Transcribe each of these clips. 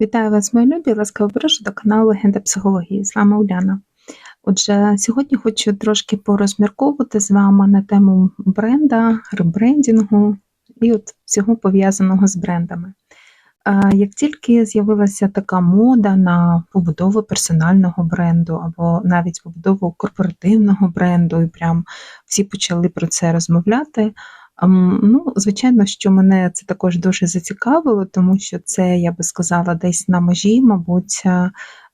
Вітаю вас, мої любі! Ласкаво прошу до каналу Легенда психології. З вами Уляна. Отже, сьогодні хочу трошки порозмірковувати з вами на тему бренда, ребрендінгу і от всього пов'язаного з брендами. Як тільки з'явилася така мода на побудову персонального бренду або навіть побудову корпоративного бренду, і прям всі почали про це розмовляти. Ну, звичайно, що мене це також дуже зацікавило, тому що це, я би сказала, десь на межі, мабуть, е,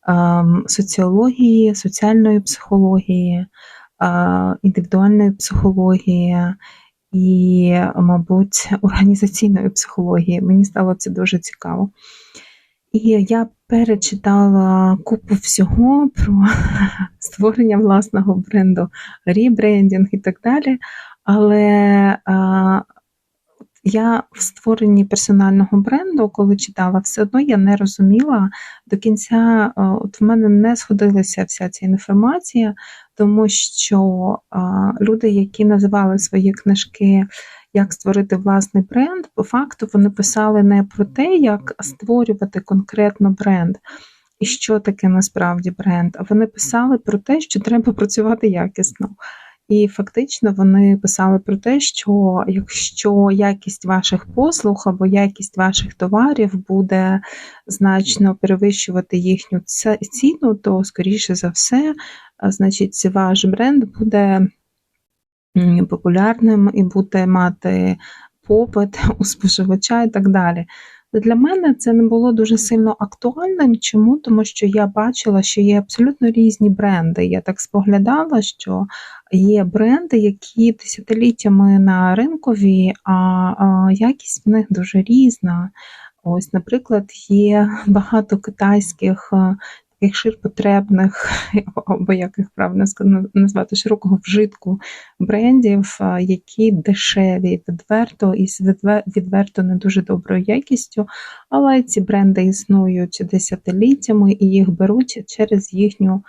ем, соціології, соціальної психології, е, індивідуальної психології і, мабуть, організаційної психології. Мені стало це дуже цікаво. І я перечитала купу всього про створення власного бренду, ребрендінг і так далі. Але а, я в створенні персонального бренду, коли читала, все одно я не розуміла до кінця, от в мене не сходилася вся ця інформація, тому що а, люди, які називали свої книжки як створити власний бренд, по факту вони писали не про те, як створювати конкретно бренд. І що таке насправді бренд? А вони писали про те, що треба працювати якісно. І фактично вони писали про те, що якщо якість ваших послуг або якість ваших товарів буде значно перевищувати їхню ціну, то, скоріше за все, значить, ваш бренд буде популярним і буде мати попит у споживача і так далі. Для мене це не було дуже сильно актуальним. Чому? Тому що я бачила, що є абсолютно різні бренди. Я так споглядала, що є бренди, які десятиліттями на ринкові, а якість в них дуже різна. Ось, наприклад, є багато китайських таких ширпотребних, або як їх правильно назвати, широкого вжитку брендів, які дешеві, відверто і з відверто не дуже доброю якістю, але ці бренди існують десятиліттями і їх беруть через їхню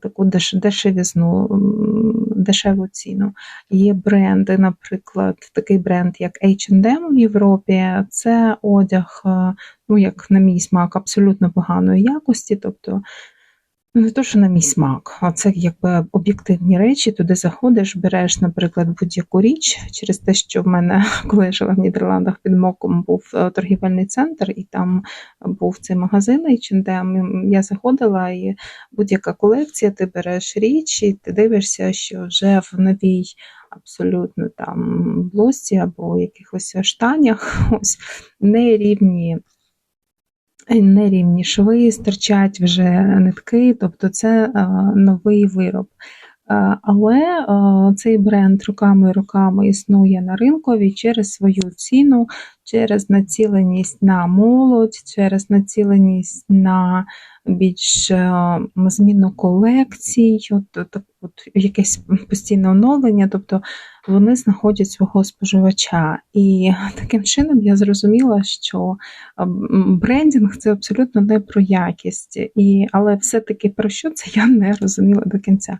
таку дешевізну, дешеву ціну. Є бренди, наприклад, такий бренд, як H&M в Європі, це одяг, ну, як на мій смак, абсолютно поганої якості. тобто не то, що на мій смак, а це якби об'єктивні речі. Туди заходиш, береш, наприклад, будь-яку річ через те, що в мене, коли я жила в Нідерландах під Моком, був е, торгівельний центр, і там був цей магазин H&M, Я заходила, і будь-яка колекція, ти береш річ, і ти дивишся, що вже в новій. Абсолютно там блузці або якихось штанях, ось нерівні нерівні шви, стирчать вже нитки, тобто це новий вироб. Е, але е, цей бренд роками і роками існує на ринкові через свою ціну, через націленість на молодь, через націленість на більш зміну колекцій, от, от, от якесь постійне оновлення, тобто вони знаходять свого споживача. І таким чином я зрозуміла, що брендінг це абсолютно не про якість, і, але все-таки про що це я не розуміла до кінця.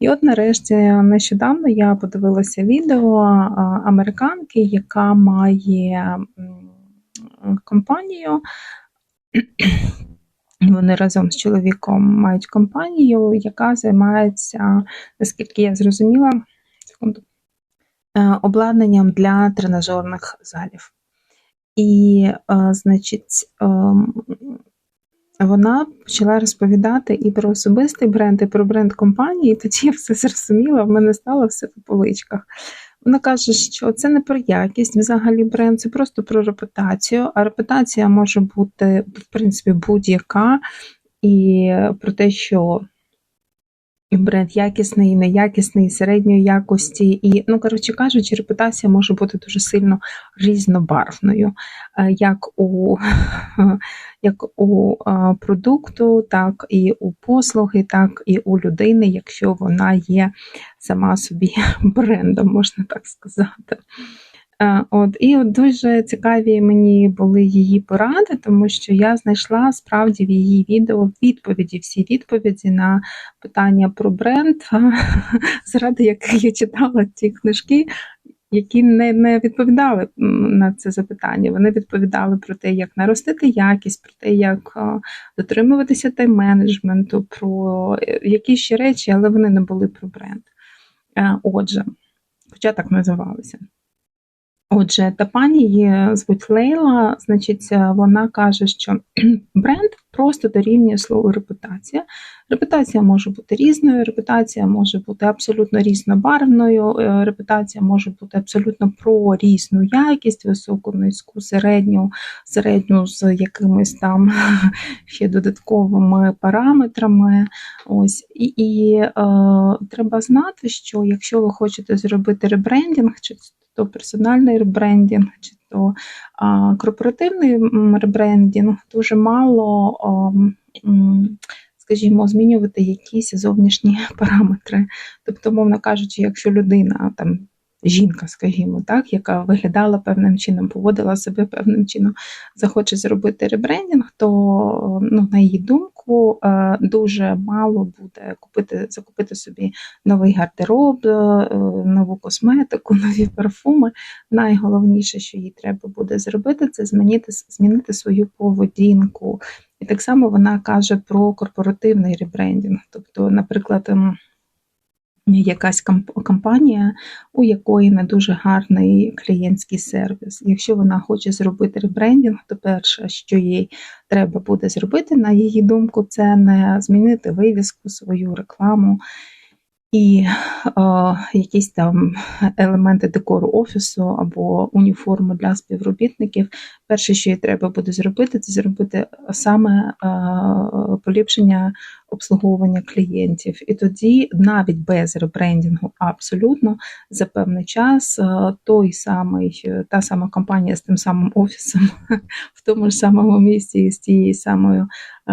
І от нарешті нещодавно я подивилася відео американки, яка має компанію. Вони разом з чоловіком мають компанію, яка займається, наскільки я зрозуміла, секунду, е, обладнанням для тренажерних залів. І, е, значить, ем, вона почала розповідати і про особистий бренд, і про бренд компанії, і тоді я все зрозуміла, в мене стало все по поличках. Вона каже, що це не про якість взагалі бренд, це просто про репутацію. А репутація може бути, в принципі, будь-яка, і про те, що бренд якісний, неякісний, середньої якості, і, ну, коротше кажучи, репутація може бути дуже сильно різнобарвною, е, як у як у продукту, так і у послуги, так і у людини, якщо вона є сама собі брендом, можна так сказати. Е, от І от дуже цікаві мені були її поради, тому що я знайшла справді в її відео відповіді, всі відповіді на питання про бренд, заради яких я читала ці книжки. які не не відповідали на це запитання. Вони відповідали про те, як наростити якість, про те, як дотримуватися тайм-менеджменту, про е, якісь ще речі, але вони не були про бренд. Е, отже, хоча так називалися. Отже, та пані її звуть Лейла, значить, вона каже, що бренд просто дорівнює слову репутація. Репутація може бути різною, репутація може бути абсолютно різнобарвною, е, репутація може бути абсолютно про різну якість, високу, низьку, середню, середню з якимись там ще додатковими параметрами. Ось. І, і е, треба знати, що якщо ви хочете зробити ребрендінг, чи то персональний ребрендінг, чи то а, корпоративний ребрендінг, дуже мало, а, скажімо, змінювати якісь зовнішні параметри. Тобто, мовно кажучи, якщо людина там жінка, скажімо, так, яка виглядала певним чином, поводила себе певним чином, захоче зробити ребрендінг, то ну, на її думку е, дуже мало буде купити, закупити собі новий гардероб, е, нову косметику, нові парфуми. Найголовніше, що їй треба буде зробити, це змінити, змінити свою поведінку. І так само вона каже про корпоративний ребрендінг. Тобто, наприклад, ем, якась компанія, у якої не дуже гарний клієнтський сервіс. Якщо вона хоче зробити ребрендінг, то перше, що їй треба буде зробити, на її думку, це не змінити вивіску, свою рекламу і о, якісь там елементи декору офісу або уніформу для співробітників. Перше, що їй треба буде зробити, це зробити саме о, поліпшення обслуговування клієнтів. І тоді, навіть без ребрендінгу, абсолютно за певний час той самий, та сама компанія з тим самим офісом в тому ж самому місці з тією самою Е,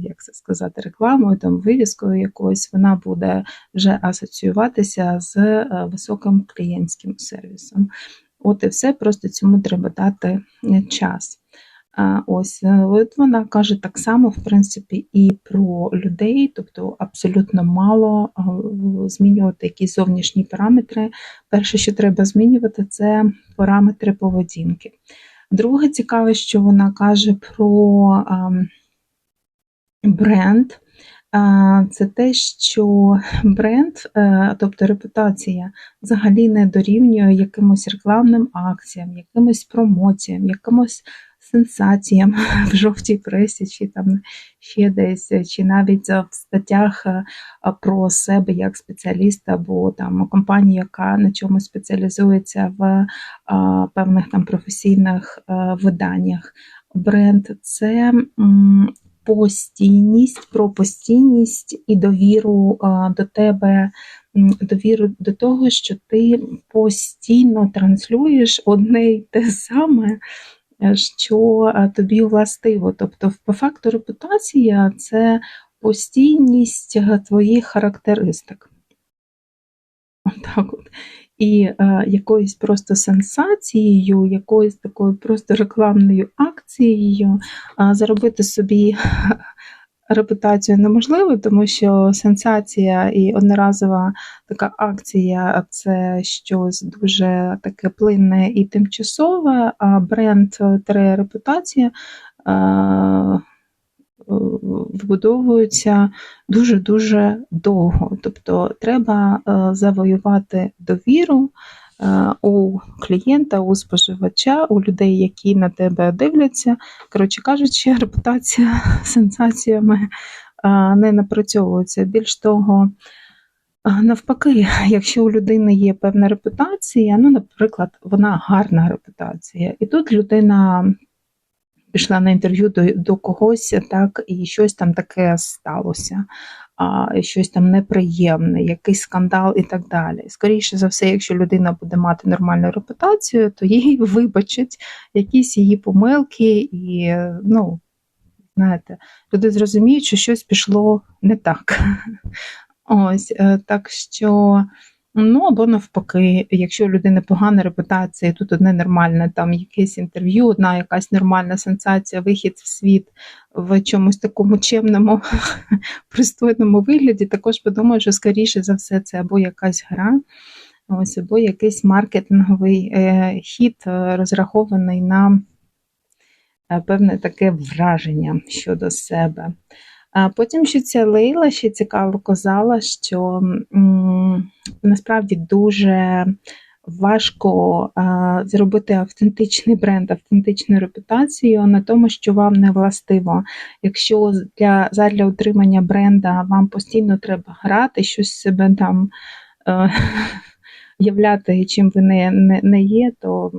як це сказати, рекламою, там вивіскою якоюсь, вона буде вже асоціюватися з е, високим клієнтським сервісом. От і все, просто цьому треба дати е, час. Ось от вона каже так само, в принципі, і про людей, тобто абсолютно мало змінювати якісь зовнішні параметри. Перше, що треба змінювати, це параметри поведінки. Друге, цікаве, що вона каже про бренд. Це те, що бренд, е, тобто репутація, взагалі не дорівнює якимось рекламним акціям, якимось промоціям, якимось сенсаціям в жовтій пресі, чи там ще десь, чи навіть в статтях е, про себе як спеціаліста, або там компанія, яка на чомусь спеціалізується в певних там професійних е, виданнях. Бренд це постійність, про постійність і довіру до тебе, довіру до того, що ти постійно транслюєш одне й те саме, е, що тобі властиво. Тобто, по факту репутація це постійність твоїх характеристик. Отак от і е, якоюсь просто сенсацією, якоюсь такою просто рекламною акцією е, заробити собі репутацію неможливо, тому що сенсація і одноразова така акція це щось дуже таке плинне і тимчасове, а бренд тре репутація. Е, вибудовуються дуже-дуже довго. Тобто треба е, завоювати довіру у клієнта, у споживача, у людей, які на тебе дивляться. Коротше кажучи, репутація сенсаціями е, не напрацьовується. Більш того, Навпаки, якщо у людини є певна репутація, ну, наприклад, вона гарна репутація, і тут людина пішла на інтерв'ю до до когось, так, і щось там таке сталося, щось там неприємне, якийсь скандал і так далі. Скоріше за все, якщо людина буде мати нормальну репутацію, то їй вибачать якісь її помилки, і, ну, знаєте, люди зрозуміють, що щось пішло не так. Ось, е, так що. Ну або навпаки, якщо у людини погана репутація, тут одне нормальне там якесь інтерв'ю, одна якась нормальна сенсація, вихід в світ в чомусь такому чемному, пристойному вигляді, також подумаю, що скоріше за все це або якась гра. Ось, або якийсь маркетинговий е, хід, е, розрахований на е, певне таке враження щодо себе. Потім ще ця Лейла ще цікаво казала, що насправді дуже важко зробити автентичний бренд, автентичну репутацію на тому, що вам не властиво. Якщо для, задля утримання бренда вам постійно треба грати, щось себе там е, являти, чим ви не, не, не є, то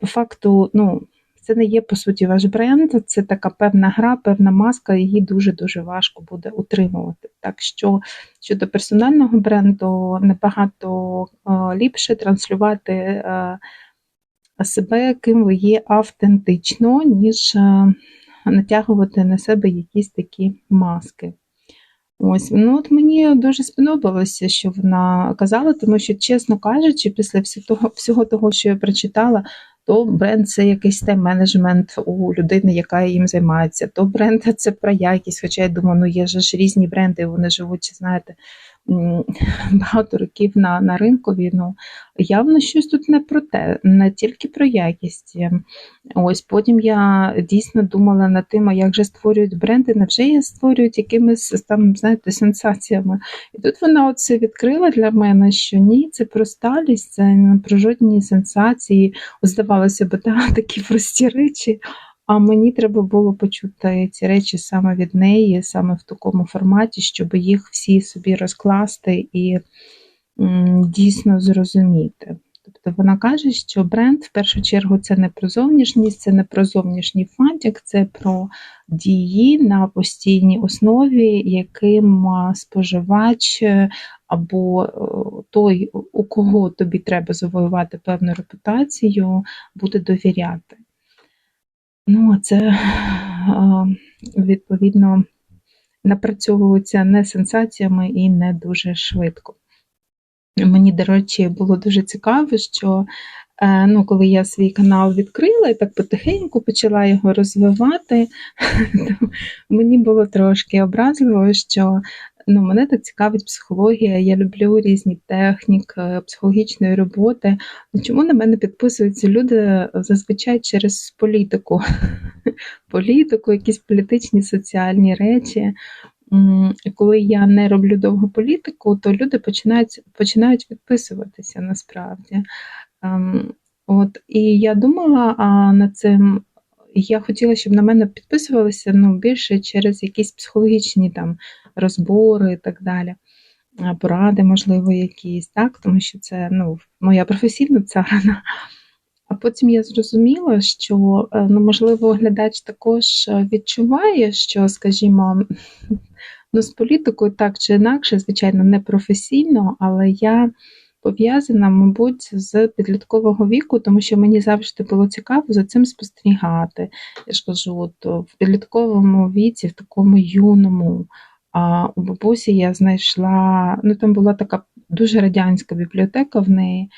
по факту, ну. Це не є по суті ваш бренд, це така певна гра, певна маска, її дуже-дуже важко буде утримувати. Так що щодо персонального бренду набагато е, ліпше транслювати е, себе, ким ви є автентично, ніж е, натягувати на себе якісь такі маски. Ось, ну от мені дуже сподобалося, що вона казала, тому що, чесно кажучи, після всього всього того, що я прочитала, то бренд це якийсь тайм-менеджмент у людини, яка їм займається, то бренд це про якість. Хоча я думаю, ну є ж різні бренди, вони живуть, знаєте, багато років на на ринкові. Ну явно щось тут не про те, не тільки про якість. Ось потім я дійсно думала над тим, як же створюють бренди, невже їх створюють якимись там, знаєте, сенсаціями. І тут вона оце відкрила для мене, що ні, це про сталість, це не про жодні сенсації. Здавалося б, та, такі прості речі. А мені треба було почути ці речі саме від неї, саме в такому форматі, щоб їх всі собі розкласти і дійсно зрозуміти. Тобто вона каже, що бренд в першу чергу це не про зовнішність, це не про зовнішній фантик, це про дії на постійній основі, яким споживач або е, той, у кого тобі треба завоювати певну репутацію, буде довіряти. Ну, це відповідно напрацьовується не сенсаціями і не дуже швидко. Мені, до речі, було дуже цікаво, що е, ну, коли я свій канал відкрила і так потихеньку почала його розвивати, мені було трошки образливо, що ну, мене так цікавить психологія, я люблю різні техніки психологічної роботи. Ну, чому на мене підписуються люди зазвичай через політику? Політику, якісь політичні соціальні речі. Коли я не роблю довгу політику, то люди починають починають відписуватися насправді. Ем, от, І я думала а над цим, я хотіла, щоб на мене підписувалися ну, більше через якісь психологічні там розбори і так далі. Поради, можливо, якісь, так, тому що це ну, моя професійна царина. А потім я зрозуміла, що е, ну, можливо, глядач також відчуває, що, скажімо, ну, з політикою так чи інакше, звичайно, не професійно, але я пов'язана, мабуть, з підліткового віку, тому що мені завжди було цікаво за цим спостерігати. Я ж кажу, от в підлітковому віці, в такому юному. А у бабусі я знайшла, ну там була така дуже радянська бібліотека в неї.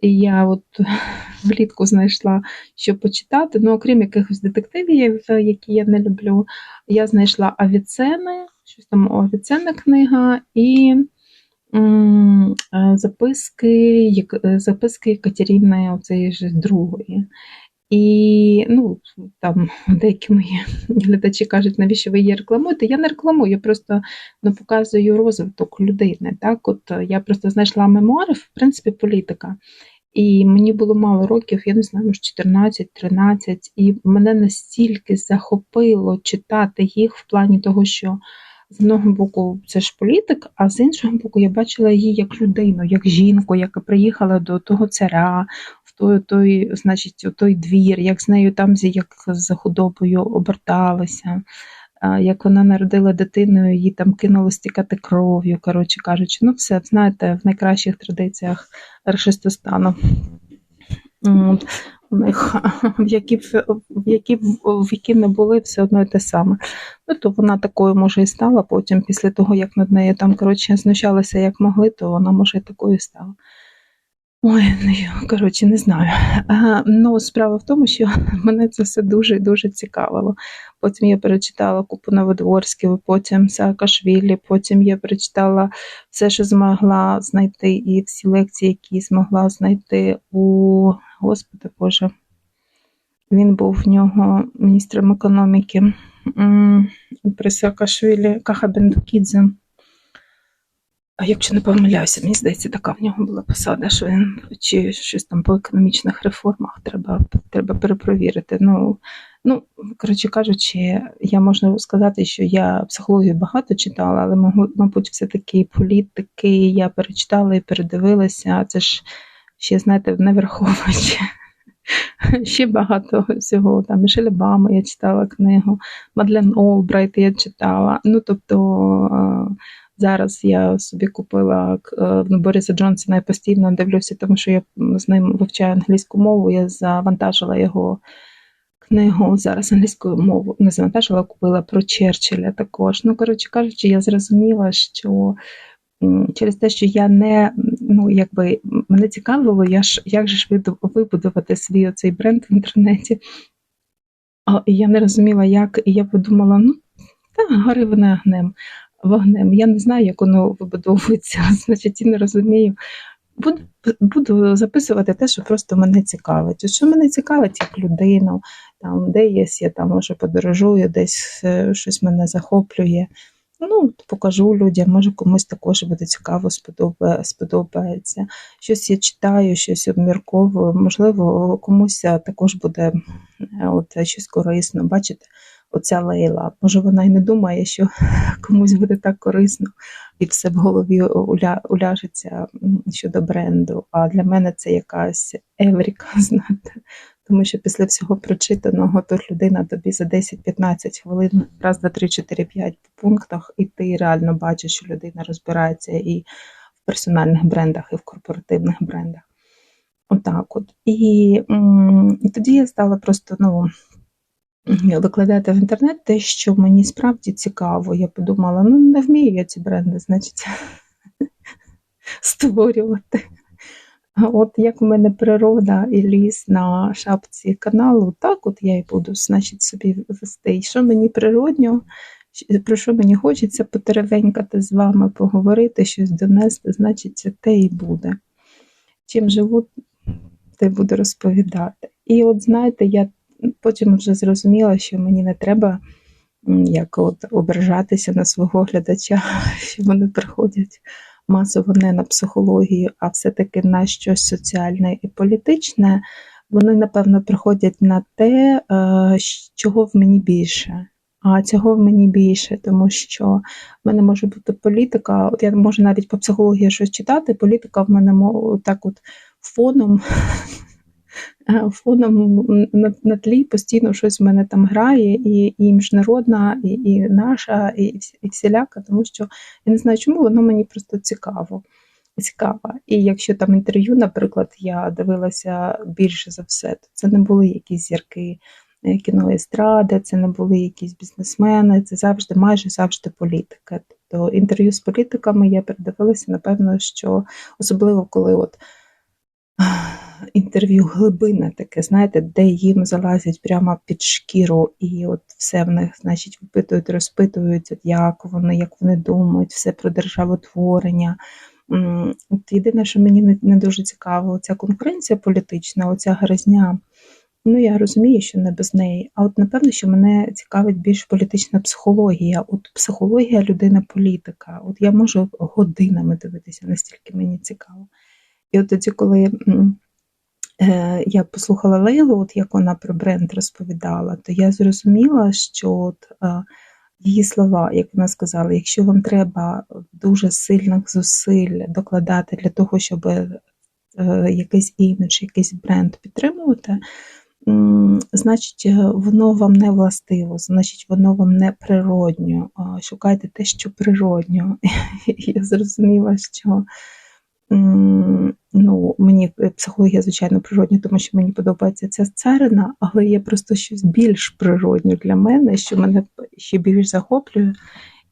І я от влітку знайшла, що почитати. Ну, окрім якихось детективів, які я не люблю, я знайшла Авіцени, щось там Авіценна книга, і записки записки Катерини оцеї ж другої. І ну, там деякі мої глядачі кажуть, навіщо ви її рекламуєте? Я не рекламую, я просто ну, показую розвиток людини. Так, от Я просто знайшла мемуари, в принципі, політика. І мені було мало років, я не знаю, може 14-13, і мене настільки захопило читати їх в плані того, що з одного боку це ж політик, а з іншого боку, я бачила її як людину, як жінку, яка приїхала до того царя, в той, той, значить, у той двір, як з нею там як з худобою оберталися як вона народила дитину, її там кинуло стікати кров'ю, коротше кажучи, ну все, знаєте, в найкращих традиціях Рашистостану. У них, в які в які, в які не були все одно і те саме. Ну, то вона такою може і стала потім, після того, як над нею там коротше знущалися як могли, то вона може і такою стала. Ой, ну коротше, не знаю. А, ну, справа в тому, що мене це все дуже дуже цікавило. Потім я перечитала купу Новодворськів, потім Саакашвілі, потім я перечитала все, що змогла знайти, і всі лекції, які змогла знайти у Господи Боже. Він був в нього міністром економіки при Саакашвілі Кахабендукідзе. А якщо не помиляюся, мені здається, така в нього була посада, що він чи щось там по економічних реформах треба треба перепровірити. Ну, ну, коротше кажучи, я можу сказати, що я психологію багато читала, але, мабуть, все-таки політики я перечитала і передивилася. Це ж ще, знаєте, не враховуючи. Ще багато всього. Там Мішель Обама я читала книгу, Мадлен Олбрайт я читала. Ну, тобто. Зараз я собі купила е, Бориса Джонсона і постійно дивлюся, тому що я з ним вивчаю англійську мову. Я завантажила його книгу зараз англійською мовою. Не завантажила, купила про Черчилля також. Ну, коротше кажучи, я зрозуміла, що через те, що я не ну якби мене цікавило, я ж як же ж вибудувати свій оцей бренд в інтернеті. А я не розуміла, як, і я подумала, ну, та гори вони огнем вогнем. Я не знаю, як воно вибудовується, значить і не розумію. Буду буду записувати те, що просто мене цікавить. Що мене цікавить як людину, там, де є, я там може подорожую, десь е, щось мене захоплює. Ну, покажу людям, може комусь також буде цікаво, сподобається. Щось я читаю, щось обмірковую, можливо, комусь також буде е, от, щось корисно. Бачите, оця Лейла. Може, вона й не думає, що комусь буде так корисно, і все в голові уля, уляжеться щодо бренду. А для мене це якась евріка, знаєте. Тому що після всього прочитаного тут людина тобі за 10-15 хвилин, раз, два, три, чотири, п'ять по пунктах, і ти реально бачиш, що людина розбирається і в персональних брендах, і в корпоративних брендах. Отак от. І, і тоді я стала просто ну, викладати в інтернет те, що мені справді цікаво. Я подумала, ну не вмію я ці бренди, значить, створювати. От як в мене природа і ліс на шапці каналу, так от я і буду, значить, собі вести. І що мені природньо, про що мені хочеться потеревенькати з вами, поговорити, щось донести, значить, це те і буде. Чим живу, те буду розповідати. І от знаєте, я потім вже зрозуміла, що мені не треба як от ображатися на свого глядача, що вони приходять масово не на психологію, а все-таки на щось соціальне і політичне. Вони, напевно, приходять на те, е, чого в мені більше. А цього в мені більше, тому що в мене може бути політика. От я можу навіть по психології щось читати. Політика в мене так от фоном фоном на, на тлі постійно щось в мене там грає, і і міжнародна, і і наша, і і всіляка, тому що я не знаю, чому воно мені просто цікаво. Цікаво. І якщо там інтерв'ю, наприклад, я дивилася більше за все, то це не були якісь зірки е, кіно естради, це не були якісь бізнесмени, це завжди, майже завжди політика. Тобто інтерв'ю з політиками я передивилася, напевно, що особливо коли от інтерв'ю глибинне таке, знаєте, де їм залазять прямо під шкіру, і от все в них, значить, випитують, розпитують, як вони, як вони думають, все про державотворення. От Єдине, що мені не дуже цікаво, ця конкуренція політична, оця гризня. Ну, я розумію, що не без неї. А от напевно, що мене цікавить більш політична психологія. От психологія людина політика. От я можу годинами дивитися, настільки мені цікаво. І от тоді, коли Е, я послухала Лейлу, от як вона про бренд розповідала, то я зрозуміла, що от, е, її слова, як вона сказала, якщо вам треба дуже сильних зусиль докладати для того, щоб е, якийсь імідж, якийсь бренд підтримувати, значить, воно вам не властиво, значить, воно вам не природньо. Шукайте те, що природньо. Я зрозуміла, що ну, мені е, психологія, звичайно, природня, тому що мені подобається ця царина, але є просто щось більш природнє для мене, що мене ще більш захоплює.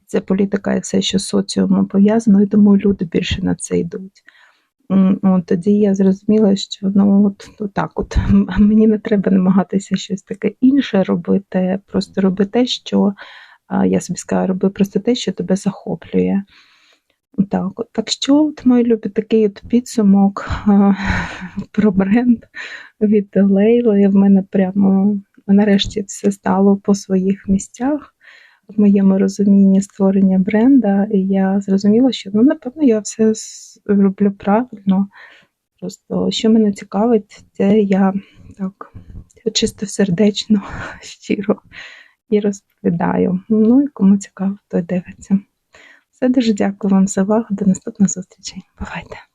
Це політика і все, що з соціумом пов'язано, і тому люди більше на це йдуть. От, тоді я зрозуміла, що ну от, от так от мені не треба намагатися щось таке інше робити, просто роби те, що я собі сказала, роби просто те, що тебе захоплює. Так, так що, от, мої любі, такий от підсумок а, про бренд від Лейли. В мене прямо нарешті все стало по своїх місцях в моєму розумінні створення бренда, і я зрозуміла, що ну, напевно, я все роблю правильно. Просто що мене цікавить, це я так чисто сердечно, щиро і розповідаю. Ну і кому цікаво, той дивиться. Все дуже дякую вам за увагу. До наступних зустрічей. Бувайте!